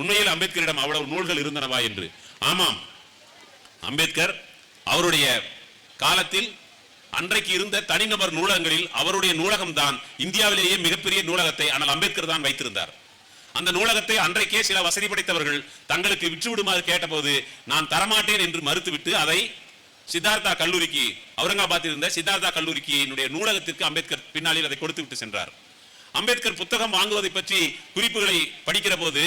உண்மையில் அம்பேத்கரிடம் அவ்வளவு நூல்கள் இருந்தனவா என்று. ஆமாம் அம்பேத்கர் அவருடைய காலத்தில் அன்றைக்கு இருந்த தனிநபர் நூலகங்களில் அவருடைய நூலகம் தான் இந்தியாவிலேயே மிகப்பெரிய நூலகத்தை ஆனால் அம்பேத்கர் தான் வைத்திருந்தார். அந்த நூலகத்தை அன்றைக்கே சில வசதி படைத்தவர்கள் தங்களுக்கு விற்றுவிடுமாறு கேட்டபோது நான் தரமாட்டேன் என்று மறுத்துவிட்டு அதை சித்தார்த்தா கல்லூரிக்கு அவுரங்காபாத்தில் இருந்த சித்தார்த்தா கல்லூரிக்கு என்னுடைய நூலகத்திற்கு அம்பேத்கர் பின்னாளில் அதை கொடுத்து விட்டு சென்றார். அம்பேத்கர் புத்தகம் வாங்குவதை பற்றி குறிப்புகளை படிக்கிற போது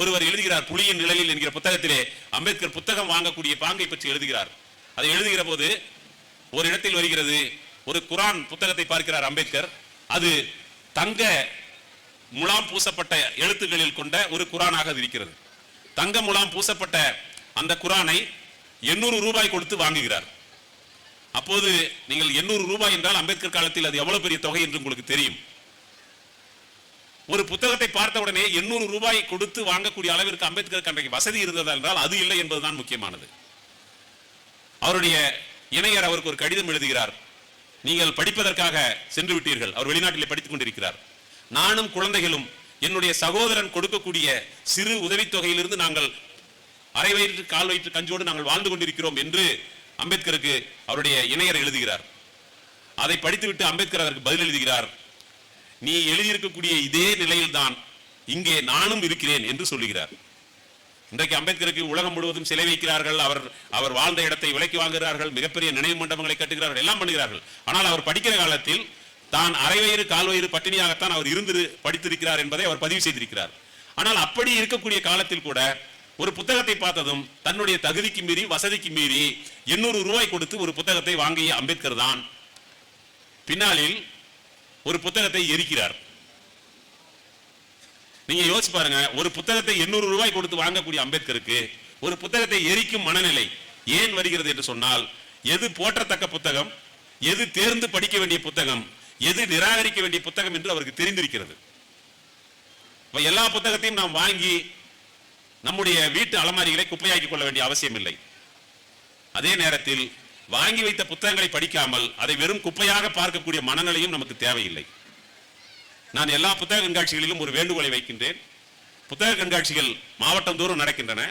ஒருவர் எழுதுகிறார் புலியின் நிழலில் என்கிற புத்தகத்திலே அம்பேத்கர் புத்தகம் வாங்கக்கூடிய பாங்கை பற்றி எழுதுகிறார். அதை எழுதுகிற போது ஒரு இடத்தில் வருகிறது ஒரு குரான் புத்தகத்தை பார்க்கிறார் அம்பேத்கர். அது தங்க முலாம் பூசப்பட்ட எழுத்துக்களில் கொண்ட ஒரு குரானாக அது இருக்கிறது. தங்க முலாம் பூசப்பட்ட அந்த குரானை எண்ணூறு ரூபாய் கொடுத்து வாங்குகிறார். அப்போது நீங்கள் எண்ணூறு ரூபாய் என்றால் அம்பேத்கர் காலத்தில் அது எவ்வளவு பெரிய தொகை என்று உங்களுக்கு தெரியும். ஒரு புத்தகத்தை பார்த்த உடனே எண்ணூறு ரூபாய் கொடுத்து வாங்கக்கூடிய அளவிற்கு அம்பேத்கருக்கு அன்றைக்கு வசதி இருந்ததா என்றால் அது இல்லை என்பதுதான் முக்கியமானது. அவருடைய இணையர் அவருக்கு ஒரு கடிதம் எழுதுகிறார். நீங்கள் படிப்பதற்காக சென்று விட்டீர்கள். அவர் வெளிநாட்டிலே படித்துக் கொண்டிருக்கிறார். நானும் குழந்தைகளும் என்னுடைய சகோதரன் கொடுக்கக்கூடிய சிறு உதவித்தொகையிலிருந்து நாங்கள் அரை வயிற்று கால் வயிற்று கஞ்சோடு நாங்கள் வாழ்ந்து கொண்டிருக்கிறோம் என்று அம்பேத்கருக்கு அவருடைய இணையர் எழுதுகிறார். அதை படித்துவிட்டு அம்பேத்கர் அதற்கு பதில் எழுதுகிறார். நீ எழுதியிருக்கக்கூடிய இதே நிலையில்தான் இங்கே நானும் இருக்கிறேன் என்று சொல்லுகிறார். இன்றைக்கு அம்பேத்கருக்கு உலகம் முழுவதும் சிலை வைக்கிறார்கள் அவர் அவர் வாழ்ந்த இடத்தை விலைக்கு வாங்குகிறார்கள் மிகப்பெரிய நினைவு மண்டபங்களை கட்டுகிறார்கள் எல்லாம் பண்ணுகிறார்கள். ஆனால் அவர் படிக்கிற காலத்தில் தான் அரைவயிறு வயிறு பட்டினியாகத்தான் அவர் இருந்து படித்திருக்கிறார் என்பதை அவர் பதிவு செய்திருக்கிறார். ஆனால் அப்படி இருக்கக்கூடிய காலத்தில் கூட ஒரு புத்தகத்தை பார்த்ததும் தன்னுடைய தகுதிக்கு மீறி வசதிக்கு மீறி எண்ணூறு ரூபாய் கொடுத்து ஒரு புத்தகத்தை வாங்கிய அம்பேத்கர் தான். பின்னாளில் ஒரு புத்தகத்தை எரிக்கிறார். நீங்க யோசிச்சு பாருங்க ஒரு புத்தகத்தை எண்ணூறு ரூபாய் கொடுத்து வாங்கக்கூடிய அம்பேத்கருக்கு ஒரு புத்தகத்தை எரிக்கும் மனநிலை ஏன் வருகிறது என்று சொன்னால் எது போற்றத்தக்க புத்தகம் எது தேர்ந்து படிக்க வேண்டிய புத்தகம் எது நிராகரிக்க வேண்டிய புத்தகம் என்று அவருக்கு தெரிந்திருக்கிறது. இப்ப எல்லா புத்தகத்தையும் நாம் வாங்கி நம்முடைய வீட்டு அலமாரிகளை குப்பையாக்கி கொள்ள வேண்டிய அவசியம் இல்லை அதே நேரத்தில் வாங்கி வைத்த புத்தகங்களை படிக்காமல் அதை வெறும் குப்பையாக பார்க்கக்கூடிய மனநிலையும் நமக்கு தேவையில்லை. நான் எல்லா புத்தக கண்காட்சிகளிலும் ஒரு வேண்டுகோளை வைக்கின்றேன். புத்தக கண்காட்சிகள் மாவட்டம் தோறும் நடக்கின்றன.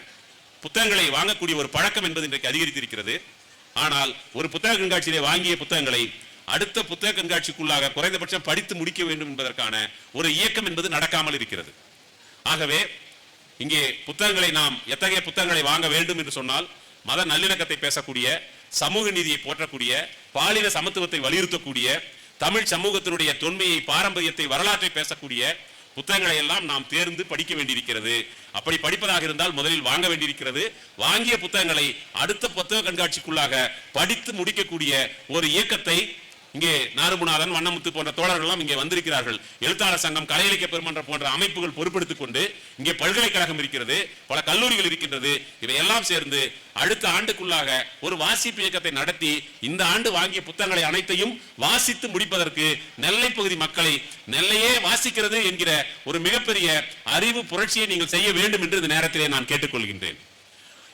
புத்தகங்களை வாங்கக்கூடிய ஒரு பழக்கம் என்பது இன்றைக்கு அதிகரித்திருக்கிறது. ஆனால் ஒரு புத்தக கண்காட்சியிலே வாங்கிய புத்தகங்களை அடுத்த புத்தக கண்காட்சிக்குள்ளாக குறைந்தபட்சம் படித்து முடிக்க வேண்டும் என்பதற்கான ஒரு இயக்கம் என்பது நடக்காமல் இருக்கிறது. ஆகவே இங்கே புத்தகங்களை நாம் எத்தகைய புத்தகங்களை வாங்க வேண்டும் என்று சொன்னால் மத நல்லிணக்கத்தை பேசக்கூடிய சமூக நீதியை போற்றக்கூடிய பாலின சமத்துவத்தை வலியுறுத்தக்கூடிய தமிழ் சமூகத்தினுடைய தொன்மையை பாரம்பரியத்தை வரலாற்றை பேசக்கூடிய புத்தகங்களை எல்லாம் நாம் தேர்ந்து படிக்க வேண்டியிருக்கிறது. அப்படி படிப்பதாக இருந்தால் முதலில் வாங்க வேண்டியிருக்கிறது. வாங்கிய புத்தகங்களை அடுத்த புத்தக கண்காட்சிக்குள்ளாக படித்து முடிக்கக்கூடிய ஒரு இயக்கத்தை இங்கே நாருமுநாதன் வண்ணமுத்து போன்ற தோழர்கள்லாம் இங்கே வந்திருக்கிறார்கள். எழுத்தாளர் சங்கம் கலை இலக்கிய பெருமன்றம் போன்ற அமைப்புகள் பொறுப்பெடுத்துக் கொண்டு இங்கே பல்கலைக்கழகம் இருக்கிறது பல கல்லூரிகள் இருக்கின்றது. இவையெல்லாம் சேர்ந்து அடுத்த ஆண்டுக்குள்ளாக ஒரு வாசிப்பு இயக்கத்தை நடத்தி இந்த ஆண்டு வாங்கிய புத்தகங்களை அனைத்தையும் வாசித்து முடிப்பதற்கு நெல்லை பகுதி மக்களை நெல்லையே வாசிக்கிறது என்கிற ஒரு மிகப்பெரிய அறிவு புரட்சியை நீங்கள் செய்ய வேண்டும் என்று இந்த நேரத்திலே நான் கேட்டுக்கொள்கின்றேன்.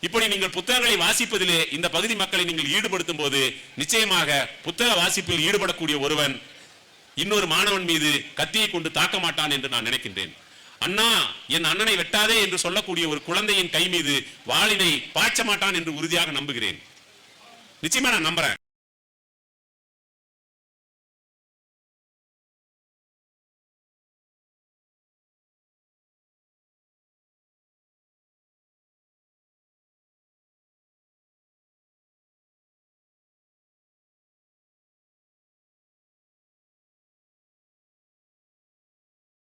இப்படி நீங்கள் புத்தகங்களை வாசிப்பதிலே இந்த பகுதி மக்களை நீங்கள் ஈடுபடுத்தும் போது நிச்சயமாக புத்தக வாசிப்பில் ஈடுபடக்கூடிய ஒருவன் இன்னொரு மாணவன் மீது கத்தியை கொண்டு தாக்க மாட்டான் என்று நான் நினைக்கின்றேன். அண்ணா என் அண்ணனை வெட்டாதே என்று சொல்லக்கூடிய ஒரு குழந்தையின் கை மீது வாளினை பாய்ச்ச மாட்டான் என்று உறுதியாக நம்புகிறேன். நிச்சயமா நான் நம்புறேன்.